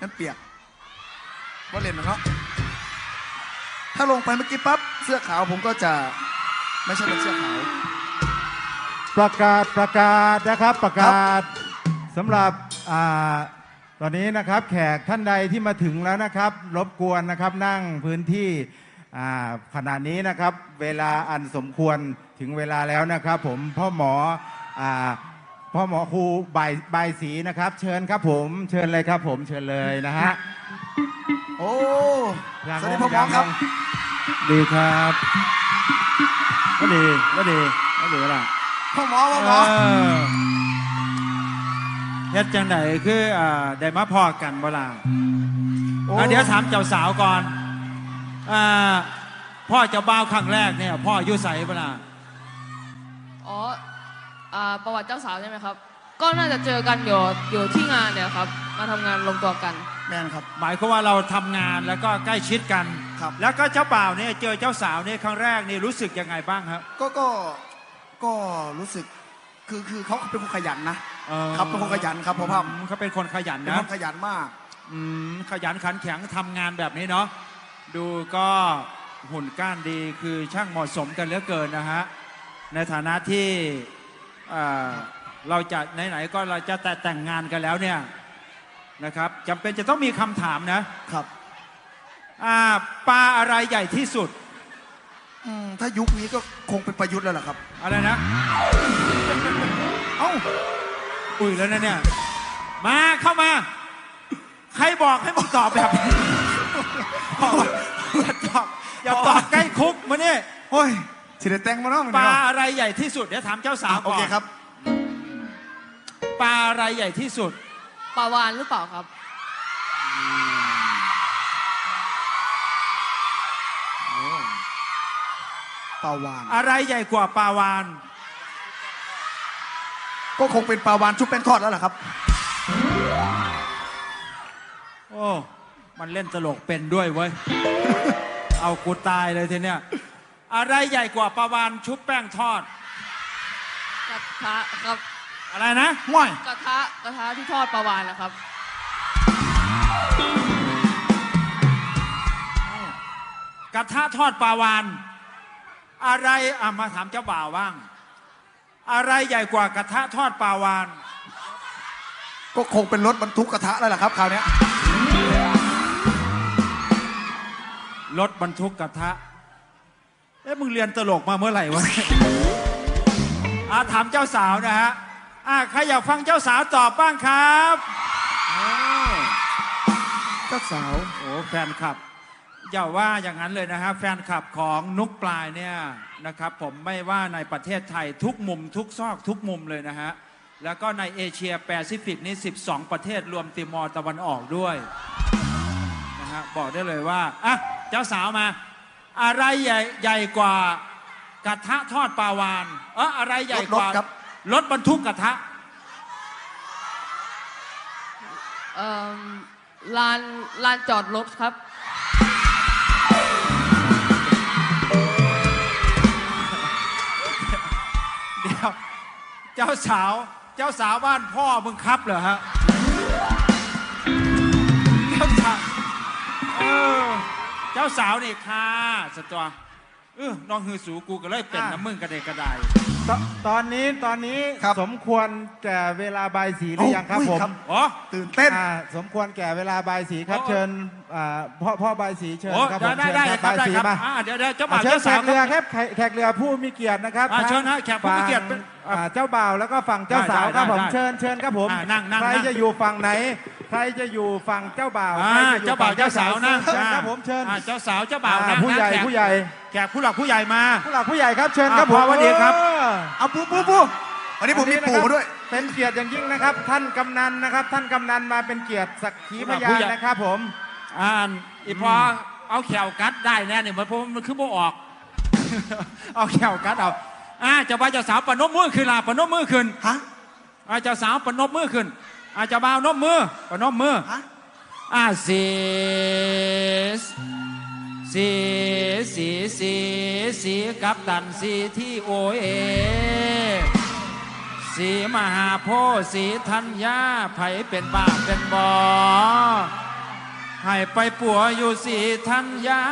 นั่นเปียกว่าเล่นนะครับถ้าลงไปเมื่อกี้ปั๊บเสื้อขาวผมก็จะไม่ใช่เป็นเสื้อขาว ประกาศประกาศนะครับประกาศสำหรับอ่าตอนนี้นะครับแขกท่านใดที่มาถึงแล้วนะครับ รบกวนนะครับนั่งพื้นที่อ่าขณะนี้นะครับ เวลาอันสมควรถึงเวลาแล้วนะครับ ผมพ่อหมออ่า พ่อหมอครูใบายบายสีนะครับ เชิญครับผม เชิญเลยครับผมเชิญเลยนะฮะโอ้ย่างสวัสดีงพ่อหมอครับย่างงดีครับก็ดีก็ดีก็ดีละพ่อหมอพ่อหมอเออเฮ็ดจังไหนคืออ่าได้มาพอกันบ่ล่ะโอ้อะเดี๋ยวถามเจ้าสาวก่อนอ่าพ่อเจ้าบ่าวครั้งแรกเนี่ย พ่ออายุใสบ่ล่ะอ๋อ อ่าประวัติเจ้าสาวใช่ไหมครับ ก็น่าจะเจอกันอยู่อยู่ที่งานเนี่ยครับ มาทำงานลงตัวกัน แมนครับ หมายความว่าเราทำงานแล้วก็ใกล้ชิดกัน ครับ แล้วก็เจ้าบ่าวเนี่ยเจอเจ้าสาวเนี่ยครั้งแรกนี่รู้สึกยังไงบ้างครับ ก็ก็ก็รู้สึกคือคือเขาเป็นคนขยันนะเออครับเป็นคนขยันครับพ่อภาพอืมเขาเป็นคนขยันเป็นนะคนขยันมากอืมขยันขันแข็งทำงานแบบนี้เนาะดูก็หุ่นก้านดีคือช่างเหมาะสมกันเหลือเกินนะฮะในฐานะที่ เอ่อเราจะไหนๆก็เราจะแต่แต่งงานกันแล้วเนี่ยนะครับจำเป็นจะต้องมีคำถามนะครับอ่าปลาอะไรใหญ่ที่สุด อืมถ้ายุคนี้ก็คงเป็นประยุทธ์แล้วล่ะครับ อะไรนะ เอ้าอุ้ยแล้วนะเนี่ย มาเข้ามา ใครบอกให้มึงตอบแบบนี้อย่าตอบอย่าตอบใกล้คุกมาเนี่ยโอ้ย สิเดแตงมาเนาะมันปลาเนาะอะไรใหญ่ที่สุดเดี๋ยวถามเจ้าสาวอะโอก่อนเคครับ ปลาอะไรใหญ่ที่สุด ปลาวานหรือเปล่าครับ ปลาวาน อะไรใหญ่กว่าปลาวาน ก็คงเป็นปลาวานชุบแป้งทอดแล้วล่ะครับ โอ้ มันเล่นตลกเป็นด้วยเว้ย เอากูตายเลยทีเนี้ย อะไรใหญ่กว่าปลาวานชุบแป้งทอด กระทะครับอะไรนะง่อยกระทะกระทะที่ทอดปลาวานนะครับ กระทะทอดปลาวาน อะไรอะมาถามเจ้าบ่าวบ้าง อะไรใหญ่กว่ากระทะทอดปลาวาน ก็คงเป็นรถบรรทุกกระทะแล้วล่ะครับคราวเนี้ย รถบรรทุกกระทะเอ๊ะมึงเรียนตลกมาเมื่อไหร่วะอะถามเจ้าสาวนะฮะอะใครอยากฟังเจ้าสาวตอบบ้างครับโอ้เจ้าสาวโหแฟนคลับ อย่าว่าอย่างนั้นเลยนะฮะแฟนคลับของนุกปลายเนี่ยนะครับผมไม่ว่าในประเทศไทยทุกมุมทุกซอกทุกมุมเลยนะฮะแล้วก็ในเอเชียแปซิฟิกนี่ 12 ประเทศรวมติมอร์ตะวันออกด้วยนะฮะบอกได้เลยว่าอะเจ้าสาวมา อะไรใหญ่ใหญ่กว่ากระทะทอดปลาวานเอออะไรใหญ่กว่ารถครับ รถบรรทุกกระทะ เอ่อลานลานจอดรถครับ เดี๋ยว เจ้าสาว เจ้าสาวบ้านพ่อมึงครับเหรอฮะ เจ้าสาวเออ เจ้าสาวนี่ค่ะสตวเออน้องฮือสูกูก็เลยเป็นอะน้ำมึงกระเดกกระไดตตอนนี้ตอนนี้ครับสมควรแก่เวลาบายสีหรือยังครับโอ้ยผมครับ อ๋อ ตื่นเต้น อ่าสมควรแก่เวลาบายสีครับโอ้ เชิญอ่าพ่อพ่อบายสีเชิญโอ้ครับผมได้เชิญได้ครับครับบายได้สีครับมาอ่าเดี๋ยวเดี๋ยวเจ้าบ่าอ่าวเชิญเจ้าแขสาวกเรือครับแขกแขกเรือผู้มีเกียรตินะครับอ่าทั้งเชิญฮะแขกผู้มีเกียรติฝั่งเป็นอะอ่าเจ้าบ่าวแล้วก็ฝั่งเจ้าสาวได้ครับได้ผมได้เชิญเชิญครับผมอ่านั่งนั่งใครนั่ง จะอยู่ฝั่งไหน ใครจะอยู่ฝั่งเจ้าบ่าวอ่าใครจะอยู่เจ้าบ่าวฝั่งเจ้าสาวนะเชิญครับผมเชิญ อ่าเจ้าสาวเจ้าบ่าวอ่านะผู้ใหญ่แขกผู้ใหญ่ แขกผู้หลักผู้ใหญ่มา ผู้หลักผู้ใหญ่ครับเชิญครับอ่าผมพ่อสวัสดีครับ เออเอาปูปูปูวันนี้ผมมีปูมาด้วย เป็นเกียรติอย่างยิ่งนะครับ ท่านกำนันนะครับ ท่านกำนันมาเป็นเกียรติสักขีพยาผู้นใหญ่ นะครับผม อ่านอีพอเอาแขวกัดได้แน่เนี่ยมันเพราะมันคือบ่ออก เอาแขวกัดเอาอ่าเจ้าบ่าวเจ้าสาวปนมมือขึ้นลาปนมมือขึ้นฮะ อ่าเจ้าสาวปนมมือขึ้น อ่าเจ้าบ่าวนมมือปนมมือฮะ อ่าสีสีสีสีสีกับตันสีที่โอเอ สีมหาโพธิ์สีธัญญาไผเป็นบ้าเป็นบอ ให้ไปปัวอยู่สีทันยา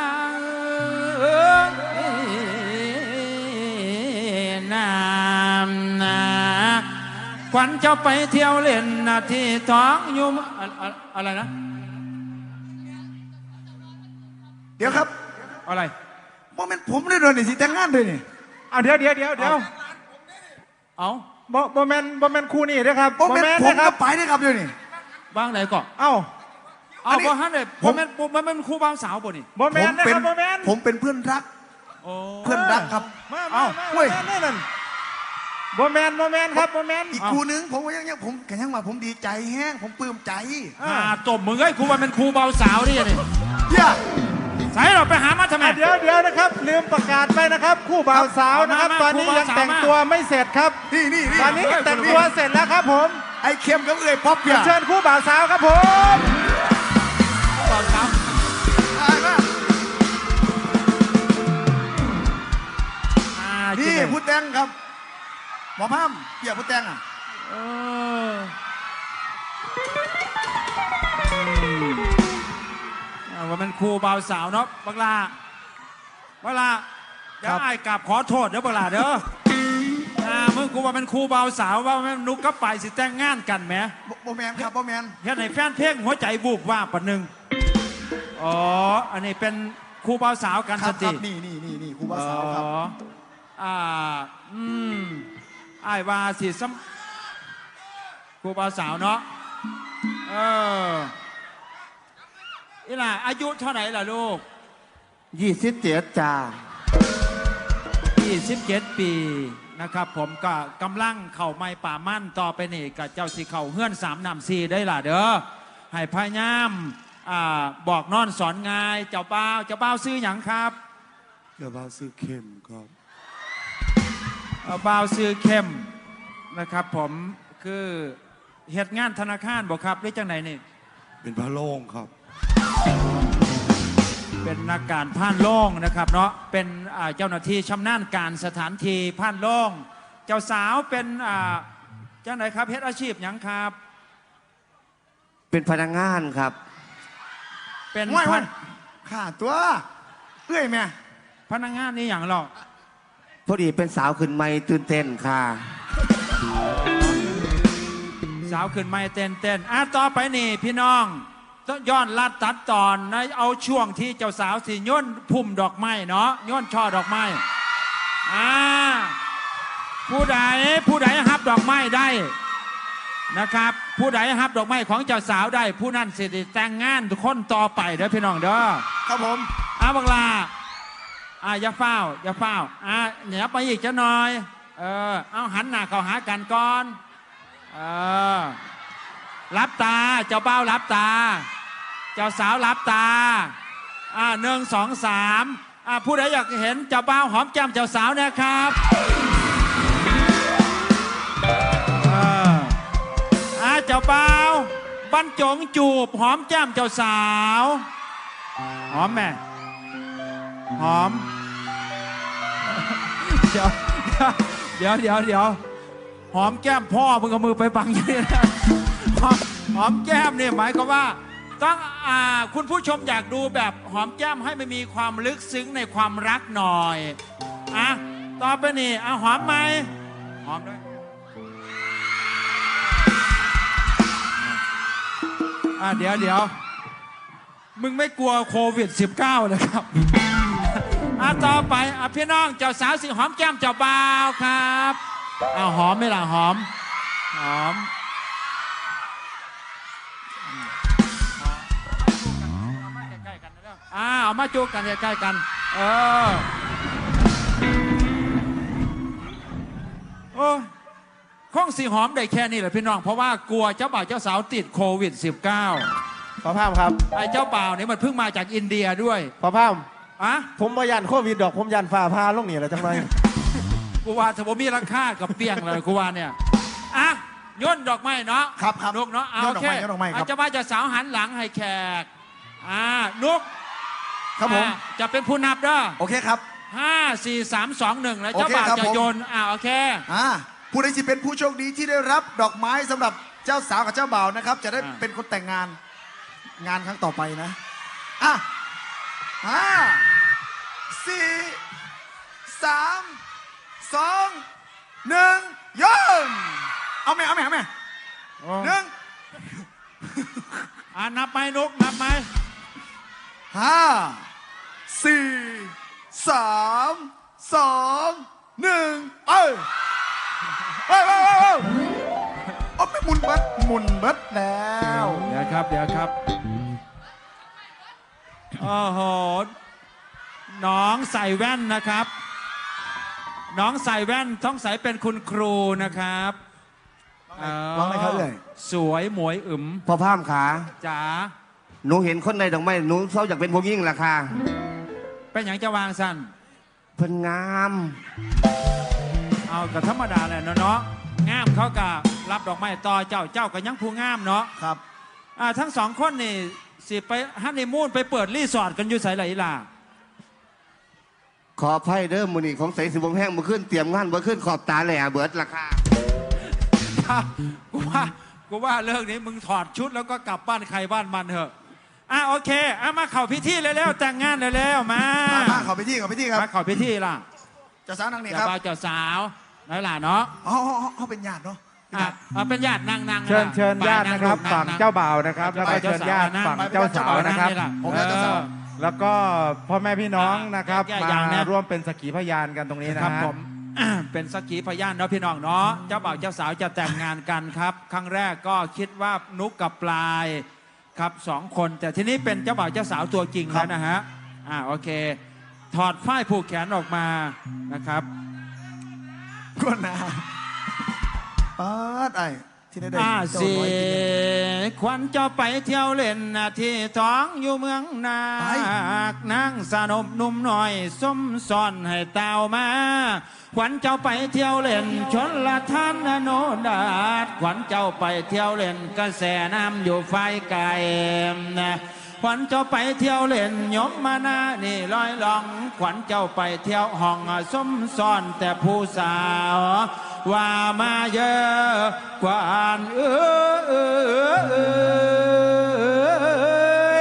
น้ำนาข วัญเจ้าไปเที่ยวเล่นนาที่ท้องอยู่มอะอะอะไรนะ เดี๋ยวครับอะไรโมเมนต์ผมได้โดนนี่สิแต่งงานเลยนี่เอาเดี๋ยวเดี๋ยวเดี๋ยวเดี๋ยวเอาบ่บ่แมนบ่แมนคู่นี่นะครับโมเมนต์ผมนะคก็รับไปได้ครับเดี๋ยวนี้บ้างไหนก่อนเอ้าเอาอันนี้บ่ฮันเลยผบ่มแม่นบ่มันเป็นครูบ่าวสาวบ่นี่บ่แมนนะเป็คนรับบ่แมนผมเป็นเพื่อนรักโอ้เพื่อนรักครับมาเอ้ามาเว้ยมาแน่นั่ นบ่แมนบ่แมนครับบ่แมนอีกครูหนึงผมก็ยังยังผมแค่ยังว่าผมดีใจแห้งผมปลื้มใจอ่าตบมึงเอ้ยครูว่าเป็นครูบ่าวสาวนี่นี่เฮียใส่เราไปหามาทำไมอะเดี๋ยวเดี๋ยวนะครับ ลืมประกาศไปนะครับ คู่บ่าวสาวนะครับเอามาตอนนี้คู่บ่าวยังสาวแต่งมาตัวไม่เสร็จครับนี่นี่นี่ตอนนี้แต่งตัวเสร็จแล้วครับ ผมไอ้เค็มกับเอ้ยป๊อปเนี่ยเชิญคู่บ่าวสาวครับผมบ่าวสาวอ่ามาอ่านี่จุดหงผู้แต่งครับ หมอพามเกี่ยผู้แต่งอะเออเอาว่ามันครูบ่าวสาวเนาะบักลาบักลาเดี๋ยวไอ้ายกลับขอโทษเดี๋ยวบักลาเด้ออ่ามึงกูว่าเป็นครูบ่าวสาวว่าแม่นนุกกับไปสิแต่งงานกันแหม บ่บ่แมนครับบ่แมนเฮ็ดให้แฟนเพลงหัวใจบูบว่าบปะหนึ่งอ๋อ อันนี้เป็นครูบ่าวสาวกันคสรับคติรับนี่นี่นี่นี่ครูบาสาวครับ อ๋ออ่า อืม อ้ายว่าสิซ้ำครูบ่าวสาวเนาะเอออีหล่ะอายุเท่าไหร่ล่ะลูกยี่สิบเจ็ดจ้า27ปีนะครับ ผมก็กำลังเข่าไม้ป่ามั่นต่อไปนี่กับเจ้าสีเข่าเฮือนสามนำซีได้ล่ะเด้อให้พายามอ่าบอกนอนสอนงาย เจ้าเป้าวเจ้าเป้าวซื้ออย่างครับเดี๋ยวว่าซื้อเข็มครับ เอ่อบ่าวซื้อเข้มนะครับ ผมคือเหตุงานธนาคารบอกครับหรือจังไหนนี่เป็นพระโล่งครับ เป็นนักการผ่านโล่งนะครับเนาะเป็นอ่าเจ้าหน้าที่ชำนาญการสถานที่ผ่านโล่งเจ้าสาวเป็นอ่าจังไหนครับเฮ็ดอาชีพหยังครับ เป็นพนักงานครับ เป็นไม่พไม่นข่าตัว เอ้ยแม่พนักงานนี่อย่างหรอก พอดีเป็นสาวขึ้นไม่ตื่นเต้นค่ะ สาวขึ้นไม่เต้นเต้นอะต่อไปนี่พี่น้องต้องย้อนลัดตัดตอนนะเอาช่วงที่เจ้าสาวสิย่นพุ่มดอกไม้เนาะย่นช่อดอกไม้อ่าผู้ใดผู้ใดฮับดอกไม้ได้นะครับ ผู้ใดฮับดอกไม้ของเจ้าสาวได้ ผู้นั้นสิได้แต่งงานทุกคนต่อไปเด้อพี่น้องเด้อครับผมอาบังลา อ่าอย่าเฝ้าอย่าเฝ้าอ่าเหนียวไปอีกจะหน่อย เออ เอาหันหน้าเข้าหากันก่อน เออ รับตา เจ้าเป้ารับตา เจ้าสาวรับตา อ่าหนึ่งสองสามอ่าผู้ใดอยากเห็นเจ้าเป้าหอมแก้มเจ้าสาวเนะครับเอออ่าเจ้าเป้าบรรจงจูบหอมแก้มเจ้าสาว หอมแม่ หอม เดี๋ยว เดี๋ยวเดี๋ยวเดี๋ยวหอมแก้มพ่อมึงเอามือไปบังอยังนี้นะหอมหอมแก้มเนี่ยหมายความว่าต้องอ่าคุณผู้ชมอยากดูแบบหอมแก้มให้มันมีความลึกซึ้งในความรักหน่อยอะต่อไปนี่อะหอมไหมหอมด้วยอะเดี๋ยวเดี๋ยวมึงไม่กลัวโควิด -19 เลยครับะต่อไปอะพี่น้องเจ้าสาวสิหอมแก้มเจ้าบ่าวครับอะหอมไหมล่ะหอม หอมอ่าเอามาจูบกันใกล้ๆกัน เออโอ้ยคงสีหอมได้แค่นี้แหละพี่น้อง เพราะว่ากลัวเจ้าบ่าวเจ้าสาวติดโควิด -19 ขอภาพครับไอ้เจ้าบ่าวเนี่ยมันเพิ่งมาจากอินเดียด้วย ขอภาพ อะผมมายันโควิดดอกผมยันฝ่าพาลงนี่แหละจังไรกูว่าถ้าผมมีราคากับเปียงเลยกูว่าเนี่ยอะย่นดอกไม้เนาะครับครับนุกเนาะเอาย่โอนดอกเคไม้ย่นดอกไม้ครับเจะมาจะสาวหันหลังให้แขกอ่านุกครับผมอ่าจะเป็นผู้นับเด้อโอเคครับห้าสี่สามสองหนึ่งแล้วโอเจ้าเคบ่าวครับจะผมโยนอ่าโอเคอ่าผู้ใดสิเป็นผู้โชคดีที่ได้รับดอกไม้สำหรับเจ้าสาวกับเจ้าบ่าวนะครับ จะได้อ่าเป็นคนแต่งงานงานครั้งต่อไปนะอะ ห้าสี่สามสองหนึ่งยมเอาไหมเอาไหมเอาไหมหนึ่งอ่านับไหมนุกนับไหมห้าสี่สามสองหนึ่งไปไปไปไปไปโอ้ไม่หมุนเบัดหมุนเบัดแล้ว เดี๋ยวครับ เดี๋ยวครับ โอ้โห น้องใส่แว่นนะครับ น้องใส่แว่นต้องใส่เป็นคุณครูนะครับร้องอะไรครับเอ่ยสวยหมวยอึมพ่อพามขาจ๋าหนูเห็นคนในดอกไม้หนูเศร้าอยากเป็นผู้ยิ่งล่ะค่ะเป็นอย่างจะวางสั้นเพิ่นงาม เอากับธรรมดาแหละเนาะเนาะงามเขากับรับดอกไม้ต่อเจ้าเจ้าก็ยังผู้งามเนาะครับอ่าทั้งสองคนนี่ สิไปฮันนีมูนไปเปิดรีสอร์ทกันอยู่ไสไหลล่ะขออภัยเด้อมือนี่ของใสสิบวงแห้งมาขึ้นเตรียมงานมาขึ้นขอบตาแหล่เบิดล่ะค่ะกูว่ากูว่าเรื่องนี้มึงถอดชุดแล้วก็กลับบ้านใครบ้านมันเถอะอะโอเคอะมาเข้าพิธีเลยแล้วแต่งงานเลยแล้วมามามาขอไปที่ขอไปที่ครับมาเข้าพิธีล่ะเจะสาวนางนี่เจ้าครับบ่าวเจ้าสาวน้อยล่ะเนาะอ๋ออ๋ออ๋อเขาเป็นญาติเนาะ อะอะเป็นญาตินั่งนั่งเชิญล่ะเชิญไปญาตินะครับงฝั่งนั่เจ้าบ่าวนะครับ แล้วก็เชิญญาติฝั่งเจ้าสาวนะครับผมและเจ้าสาวแล้วก็พ่อแม่พี่น้องนะครับแยกอย่างมานะร่วมเป็นสักขีพยานกันตรงนี้นะคฮะรับผมเป็นสักขีพยานเนาะพี่น้องเนาะเจ้าบ่าวเจ้าสาวจะแต่งงานกันครับ ครั้งแรกก็คิดว่านุกกับปลายครับสองคน แต่ทีนี้เป็นเจ้าบ่าวเจ้าสาวตัวจริงแล้วนะฮะอ่าโอเค ถอดฝ้ายผูกแขนออกมานะครับก็นา ปาดไอ้ที่ได้ได้อาเสียควันเจ้าไปเที่ยวเล่นนะที่ท้องอยู่เมืองนากนั่งสนมนุ่มหน่อยส้มซ่อนให้เต้ามาขวัญเจ้าไปเที่ยวเล่น ชนละท่านโนดาดขวัญเจ้าไปเที่ยวเล่นกระแสน้ำอยู่ไฟไก่นะขวัญเจ้าไปเที่ยวเล่นยมมานานี่ลอยลอง ขวัญเจ้าไปเที่ยวห้องส้มซ่อนแต่ผู้สาว ว่ามาเยอะกว่าอันเอ้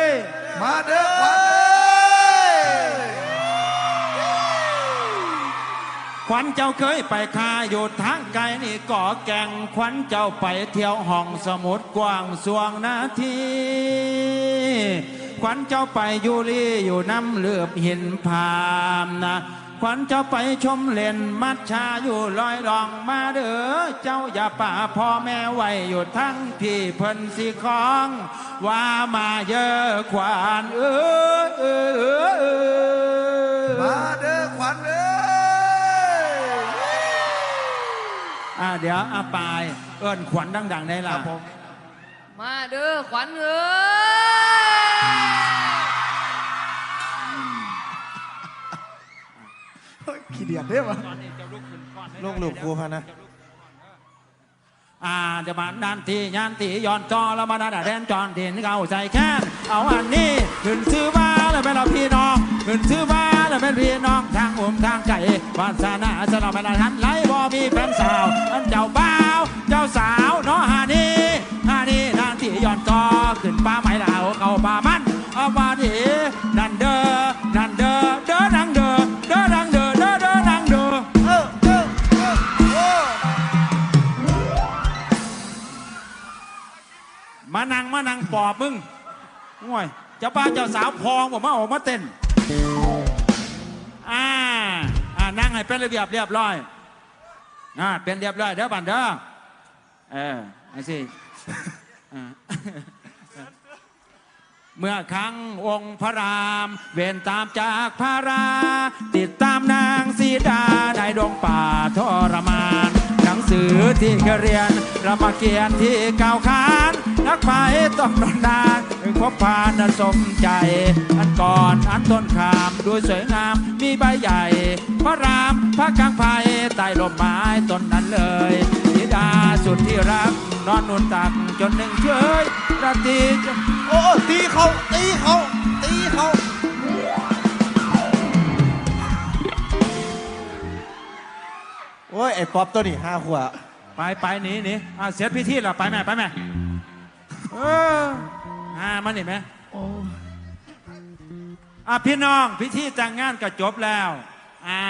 ยมาเด้อขวัญเอ้ยขวัญเจ้าเคยไปคาอยู่ทางไกลนี่ก่อแก่งขวัญเจ้าไปเที่ยวห้องสมุดกว้างสวงนาทีขวัญเจ้าไปอยูรีอยู่น้ำเลือบหินพามนะ ขวัญเจ้าไปชมเล่นมัดชาอยู่ลอยรองมาเด้อเจ้าอย่าป่าพ่อแม่ไว้อยู่ทั้งพี่เพิ่นสิของ ว่ามาเยอะขวานเอ้ยเอ้ยเอ้ยเอ้ยมาเด้อขวัญเอ้ยอ่าเดี๋ยวอาปาย เอิ้นขวัญดังๆได้คล่ะรับผม มาเด้อขวัญเอ้ย ขี้เดียดเด้อวะลูกหลูกครูพะนะอ่าเดี๋ยวมานานทียานตีย้อนจอแล้วมาดาดาแดนจอนดินเก่าใจแค้นเอาอันนี้ขึ้นซื้อบ้าแล้วเป็นเราพี่น้องขึ้นซื้อบ้าแล้วเป็นพี่น้องทางอุ้มทางไก่วาสนาจะเราไม่ได้ทันไรบ่มีแฟนสาวอันเจ้าบ่าวเจ้าสาวเนาะฮานี่ฮานี่นานทีย้อนจอขึ้นป้าไม้ลาวเข้าป่ามันเอามาดี มานั่งมานั่งปอบมึงโอ้ยเจ้าป้าเจ้าสาวพองบอกมาออกมาเต้นอ่าอ่านั่งให้เป็นระเบียบเรียบร้อยอ่าเป็นเรียบร้อยเด้อบันเด้อเออไอ้สิเมื่อครั้งองค์พระราม เวนตามจากพระรา ติดตามนางสีดาในดงป่าทรมาน สือที่เคยเรียนรามเกียรติที่เก่าขาน นักไปต้องนอนนานถึงพบพานสมใจ อันก่อนอันต้นขามดูสวยงามมีใบใหญ่ พระรามพระกลางไผ่ใต้ลมไม้ต้นนั้นเลยสีดาสุดที่รัก นอนนุ่นตักจนหนึ่งเฉยราตรีจนโอ้ตีเขาตีเขาตีเขา อ้ยไอ้ป๊อปตัวนี้ห้าขวบไปไปหนีหนีอะเสร็จพิธีแล้วไปแม่ไปแม่เอออ่ามันเห็นไหมโอ้อะพี่น้องพิธีแต่งงานก็จบแล้ว อ่า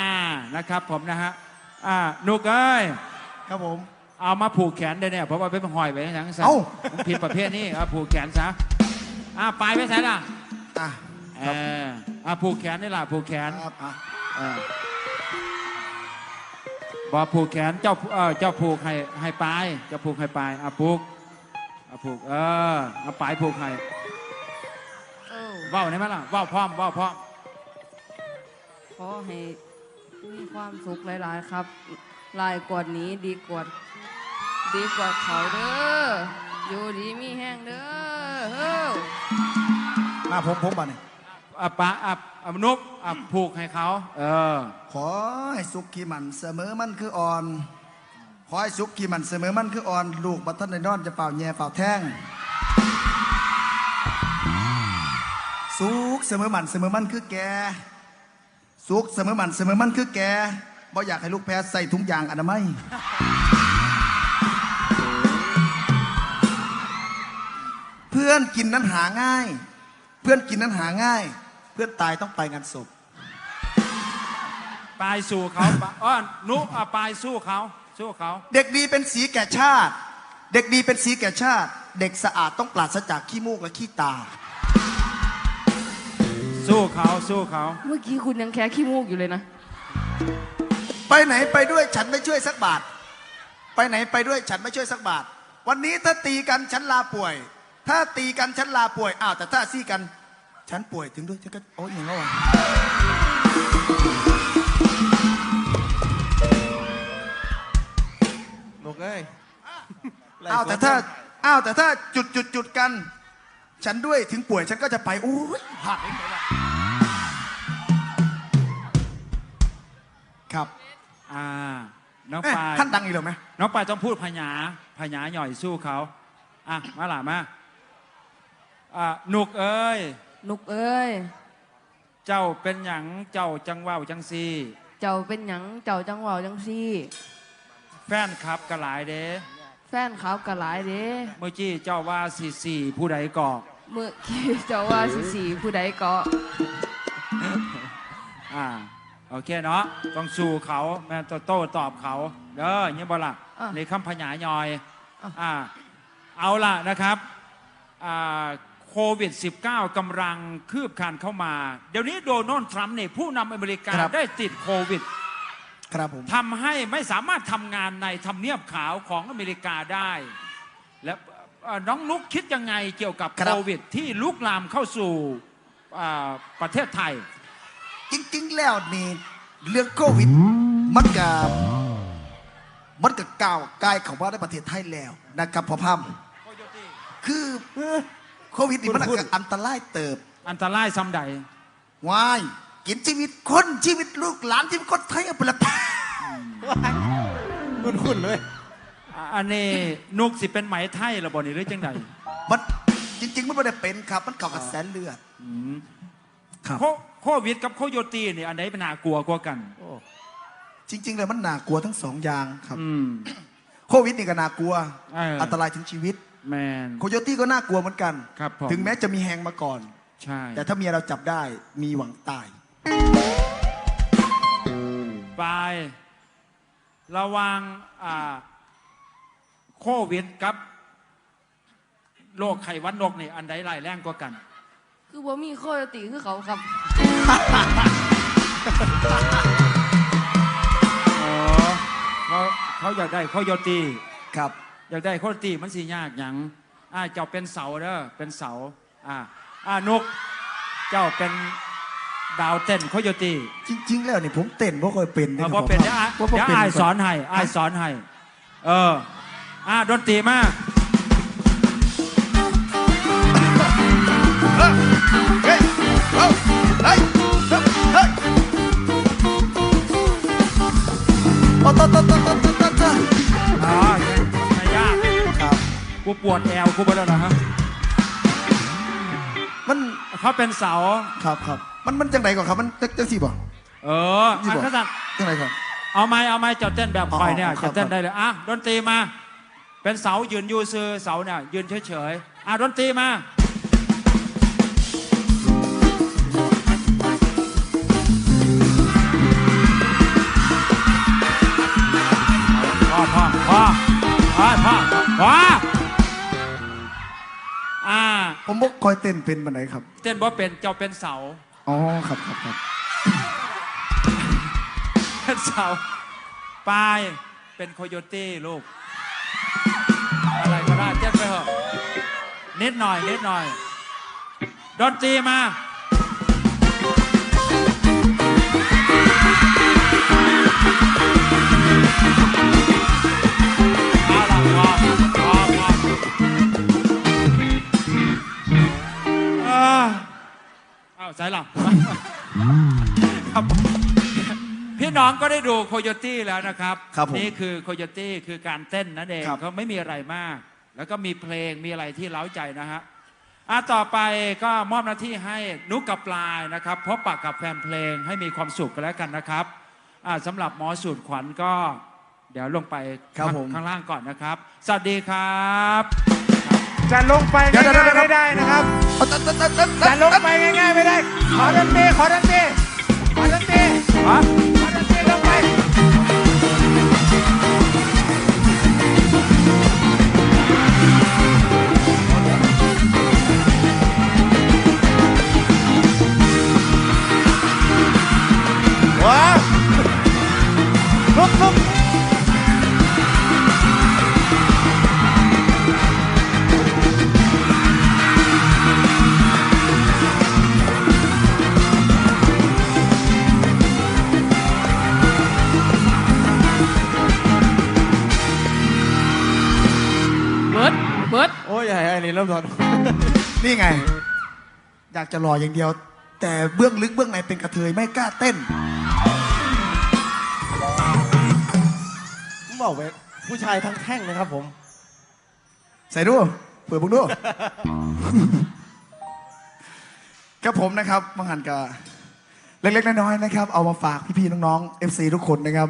นะครับ ผมนะฮะอ่านุกเอ้ยครับผม เอามาผูกแขนได้เนี่ยเพราะว่าเป็นหอยไปทั้งสัเอ้า ผมผิดประเภทนี้เอาผูกแขนซะอ่าไปไปใส่ละอะเอออ่าผูกแขนนี่ล่ะผูกแขน ครับอะ เออ บอกผูกแขนเจ้าเออเจ้าผูกให้ให้ปลายเจ้าผูกให้ปลายอะผูกอะผูกเออเอาปลายผูกให้เออเว้าได้ไหมล่ะเว้าพร้อมเว้าพร้อมขอให้มีความสุขหลายๆครับหลายกว่านี้ดีกว่าดีกว่าเขาเด้ออยู่ดีมีแห้งเด้อเฮ้อ มาผมผมมาเนี่ย อะปะอะอะนุกอะผูกให้เขา เออ ขอให้สุขขีมันเสมอมันคืออ่อน ขอให้สุขขีมันเสมอมันคืออ่อน ลูกบัตทันในนอนจะเป่าแย่เป่าแท่ง สุขเสมอมันเสมอมันคือแก สุขเสมอมันเสมอมันคือแกบ่อยากให้ลูกแพ้ใส่ถุงยางอนามัยเพื่อนกินนั้นหาง่าย เพื่อนกินนั้นหาง่ายเพื่อนตายต้องไปงานศพปลายสู่เขาปะอ้อนุอะปลายสู้เขาสู้เขา เด็กดีเป็นสีแก่ชาติ เด็กดีเป็นสีแก่ชาติ เด็กสะอาดต้องปราศจากขี้มูกและขี้ตา สู้เขาสู้เขา เมื่อกี้คุณยังแค่ขี้มูกอยู่เลยนะ ไปไหนไปด้วยฉันไม่ช่วยสักบาท ไปไหนไปด้วยฉันไม่ช่วยสักบาท วันนี้ถ้าตีกันฉันลาป่วย ถ้าตีกันฉันลาป่วยอ้าวแต่ถ้าซี่กัน ฉันป่วยถึงด้วยฉันก็โอ้ยอย่างงั้นวะลูกเอ้ยอ้าวแต่ถ้าอ้าวแต่ถ้าจุดจุดจุดกัน ฉันด้วยถึงป่วยฉันก็จะไปอุ้ยหักไปละครับอ่าน้องเอ๊ะปลายท่านดังอีกเหรอไหมน้องปลายต้องพูดพญาพญาหน่อยสู้เขาอะมาหล่ะมาอ่านุกเอ้ย นุกเอ้ย เจ้าเป็นหยังเจ้าจังว่าวจังซีเจ้าเป็นหยังเจ้าจังหวะจังซี่ แฟนคลับกระหลายเด้แฟนเขากะหลายเด้เมื่อกี้เจ้าว่าสี่สี่ผู้ใดก่อเมื่อกี้เจ้าว่าสิสีผู้ใดก็อ่าโอเคเนาะต้องสู้เขาแม่นโต้ตอบเขาเด้ออย่างนี้บ่ล่ะอะในคำพญายอยอะอ่าเอาล่ะนะครับอ่าโควิด -19 กำลังคืบคลานเข้ามา เดี๋ยวนี้โดนัลด์ทรัมป์เนี่ยผู้นำอเมริกาครับ ได้ติดโควิดครับผมทำให้ไม่สามารถทำงานในทำเนียบขาวของอเมริกาได้ และเอ่อน้องนุกคิดยังไงเกี่ยวกับครัโคบวิด ที่ลุกลามเข้าสู่อ่าประเทศไทย จริง ๆ แล้วนี่เรื่องโควิด มันกับมันกับก้าวกายเข้ามาในประเทศไทยแล้วนะครับพ่อพัมคือ โควิดนี่มันก็อันตรายเติบ อันตรายซ้ำใดวายกินชีวิตคนชีวิตลูกหลานชีวิตคนไทยเอาไปละคุ้นคุ้นๆเลยอ่าอันนี้นุกสิเป็นไหมไทยหรือบ่นี่หรือจังใดมันจริง ๆ มันไม่ได้เป็นครับ มันเก่ากับแสนเลือดครับโคโควิดกับโคโยตีเนี่ยอันไหนเป็นน่ากลัวกว่ากันจริง ๆ เลยมันน่ากลัวทั้งสองอย่างครับอืมโควิดนี่ก็น่ากลัวเอออัอันตรายถึงชีวิต แมน โคโยตี้ก็น่ากลัวเหมือนกัน ครับผม ถึงแม้จะมีแหงมาก่อน ใช่ แต่ถ้าเมียเราจับได้มีหวังตายบายระวังอ่าโควิดกับโรคไข้หวัดนกนี่อันใดร้ายแรงกว่ากัน คือว่ามีข้อติคือเขาครับ อ๋อเขาเขาอยากได้โคโยตีครับ อยากได้โคโยตีมันสิยากหยังอ่าเจ้าเป็นเสาเด้อเป็นเสาอ่าอ่านุกเจ้าเป็นดาวเต้นโคโยตีจริง ๆ แล้วนี่ผมเต้นเพราะเคยเป็นเอาพอเป็นเดี๋ยวอะพราะผมเดี๋ยวป็อายสอนให้อายสอนให้เอออ่าดนตรีมาเฮ้ยเฮ้ยเฮ้ยเฮ้ยโอ้ตตตตตตต กูปวดแอวกูไปแล้วนะฮะมันเขาเป็นเสา ครับครับมันมันจังไหนก่อนครับมันจังจังสี่บ่ เออนี่อันบอกขนาดจังไหนก่อนเอาไม้เอาไม้เจ้าเต้นแบบคอยเนี่ยอ๋อครับเจ้าเต้นได้เลยอะดนตรีมา เป็นเสายืนอยูซือเสาเนี่ยยืนเฉยๆอะดนตรีมา ผมบอกคอยเต้นเป็นบันไดครับ เต้นว่าเป็นเจ้าเป็นเสาอ๋อครับครับครับเป็นเสาปลายเป็นโคโยตี้ลูก อะไรก็ได้เต้นไปเถอะนิดหน่อยนิดหน่อยดนตรีมาเอา ใส่หลับครับพี่น้องก็ได้ดูโคโยตี้แล้วนะครับ ครับผมนี่คือโคโยตี้คือการเต้นนั่นเองครับ เขาไม่มีอะไรมาก แล้วก็มีเพลงมีอะไรที่เล้าใจนะฮะอะต่อไปก็มอบหน้าที่ให้นุกกับปลายนะครับ พบปะกับแฟนเพลงให้มีความสุขกันแล้วกันนะครับอะสำหรับหมอสูตรขวัญก็ เดี๋ยวลงไปครับข้างผม ข้างล่างก่อนนะครับ สวัสดีครับ จะลงไปเดี๋ยวง่ายเดี๋ยวๆไม่ได้นะครับเอาตัดตัดตัดตัดจะลงไปง่ายๆไม่ได้ ขอดนตรีขอดนตรีขอดนตรีฮะ นี่ไง อยากจะหล่ออย่างเดียว แต่เบื้องลึกเบื้องในเป็นกระเทยไม่กล้าเต้นผมบอกไว้ผู้ชายทั้งแท่งนะครับผม ใส่ดู เปิดบุกดู ครับผมนะครับมังหันกาเล็กๆน้อยๆนะครับ เอามาฝากพี่ๆน้องๆ FC ทุกคนนะครับ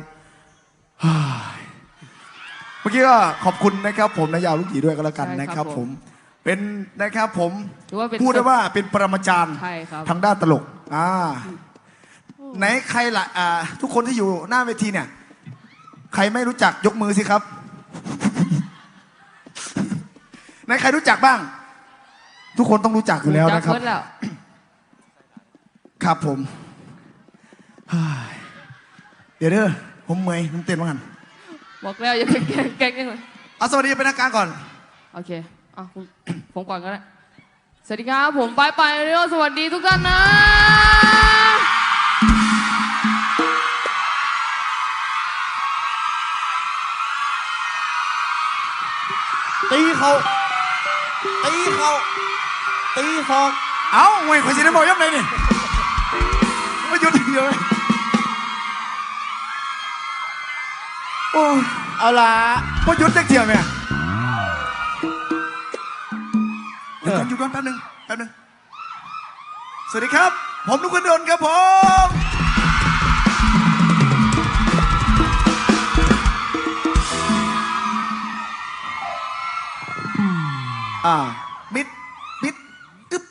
ฮ่าเมื่อกี้ก็ขอบคุณนะครับ ผมนายยาวลูกหยีด้วยก็แล้วกันนะครับผม เป็นนะครับผมถือว่าเป็นพูดได้ว่าเป็นปรมาจารย์ใช่ครับ ทางด้านตลกอ่าไหนใครละอ่าทุกคนที่อยู่หน้าเวทีเนี่ย ใครไม่รู้จักยกมือสิครับ ไหนใครรู้จักบ้าง ทุกคนต้องรู้จักอยู่แล้วนะครับ จักเบิร์ดแล้ว ครับผมเฮ้ยเดี๋ยวเด้อผมเมอยผมเต้นมากันบอกแล้วอย่าไปแกล้งแกล้งยังไงเอาสวัสดีเป็นทางการก่อน โอเค อะคุณผมก่อนก็ได้สวัสดีครับ ผมปายปายเรียวสวัสดีทุกท่านนะตีเขาตีเขาตีเขาเอาเว้ยขอสิได้บอกยังไงนี่ไม่หยุดอย่างเดียวเลยโอ้ยเอาละพอหยุดเด็กเทียมเนี่ย หยุดก่อนหยุดก่อนแป๊บหนึงแป๊บหนึงสวัสดีครับ ผมนุกคนเดินครับผมอ่ามิดมิดอึบ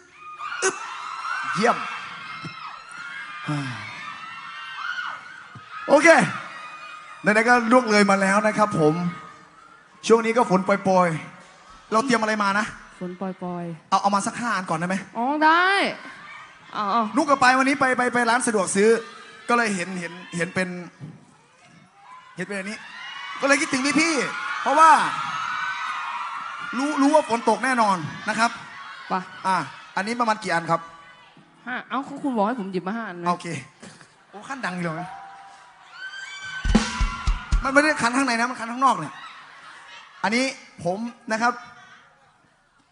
อึบเยี่ยมโอเคไหนๆก็ล่วงเลยมาแล้วนะครับผม ช่วงนี้ก็ฝนปล่อยๆ เราเตรียมอะไรมานะ ฝนปล่อยปล่อยเอาเอามาสักห้าอันก่อนได้ไหมๆอ๋อได้อ๋อานุกกับไปวันนี้ไปไปไปร้านสะดวกซื้อ ก็เลยเห็นเห็นเห็นเป็น เห็นเป็นอันนี้ ก็เลยคิดถึงพี่พี่ๆเพราะว่า รู้รู้ว่าฝนตกแน่นอนนะครับไปอ่าอันนี้ประมาณกี่อันครับห้าเอ้าคุณบอกให้ผมหยิบมาห้าอันไหมโอเคโอ้ขั้นดังอยู่เลยนะมันไม่ได้คันข้างในนะมันคันข้างนอกเนี่ยอันนี้ผมนะครับ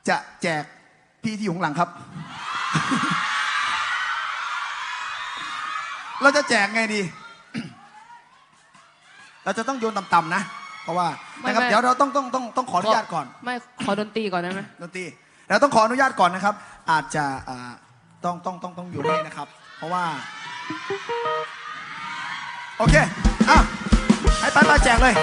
จะแจกพี่ที่อยู่ข้างหลังครับ เราจะแจกไงดี เราจะต้องโยนต่ำๆนะ เพราะว่านะครับเดี๋ยวเราต้องต้องต้องต้องขออนุญาตก่อน ไม่ขอดนตรีก่อนได้ไหมดนตรีเราต้องขออนุญาตก่อนนะครับ อาจจะอ่าต้องต้องต้องต้องอยู่นี่นะครับ เพราะว่า โอเคอะให้ไปไปแจกเลย